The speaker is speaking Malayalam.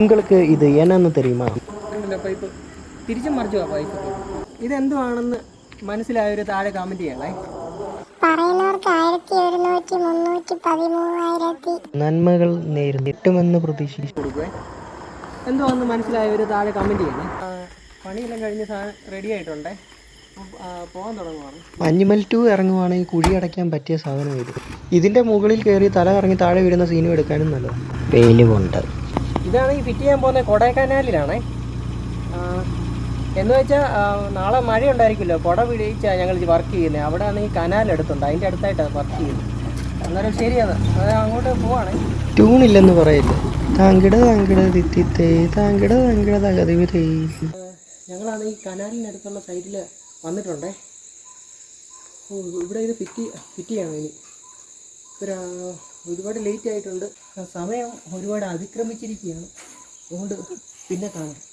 നിങ്ങൾക്ക് ഇത് എന്നാന്ന് തെരയുമാ പൈപ്പ് തിരിച്ചും മറിച്ചു പൈപ്പ് ഇതെന്തുവാണെന്ന് മനസ്സിലായവർ താഴെ കമന്റ് ചെയ്യണേ. നന്മകൾ നേരിട്ടുമെന്ന് പ്രതീക്ഷിച്ചു. കൊടുക്കുവേ. എന്തുവാന്ന് മനസ്സിലായവർ താഴെ കമന്റ് ചെയ്യണേ. പണിയെല്ലാം കഴിഞ്ഞ് സാധനം റെഡി ആയിട്ടുണ്ടേ. പോകാൻ മഞ്ഞുമൽ ടു ഇറങ്ങുവാണെങ്കിൽ കുഴി അടയ്ക്കാൻ പറ്റിയ സാധനം ഇത്. ഇതിന്റെ മുകളിൽ കയറി തല കറങ്ങി താഴെ വീഴുന്ന സീനും എടുക്കാനും നല്ലതാണ് വെയിൽ ഇതാണ് ഈ ഫിറ്റ് ചെയ്യാൻ പോകുന്നത് കൊടൈക്കനാലിലാണേ. എന്ന് വെച്ചാൽ നാളെ മഴ ഉണ്ടായിരിക്കുമല്ലോ കുട പിടിച്ചാൽ ഞങ്ങൾ വർക്ക് ചെയ്യുന്നത്. അവിടെ ആണ് ഈ കനാൽ എടുത്തുണ്ട്. അതിന്റെ അടുത്തായിട്ടാണ് വർക്ക് ചെയ്യുന്നത്. അന്നേരം ശരിയാണ് അത് അങ്ങോട്ട് പോവാണേ. ട്യൂണില്ലെന്ന് പറയില്ല? താങ്കിട താങ്കിട തിത്തിത്തേ താങ്കിട താങ്കിട തകതിവിതേ ഞങ്ങളാണ് ഈ കനാലിനടുത്തുള്ള സൈഡിൽ വന്നിട്ടുണ്ടേ. ഓ ഇവിടെ ഇത് ഫിറ്റ് ഫിറ്റ് ചെയ്യണം ഇനി. ഒരു ഒരുപാട് ലേറ്റ് ആയിട്ടുണ്ട്. സമയം ഒരുപാട് അതിക്രമിച്ചിരിക്കുകയാണ്. അതുകൊണ്ട് പിന്നെ കാണാം.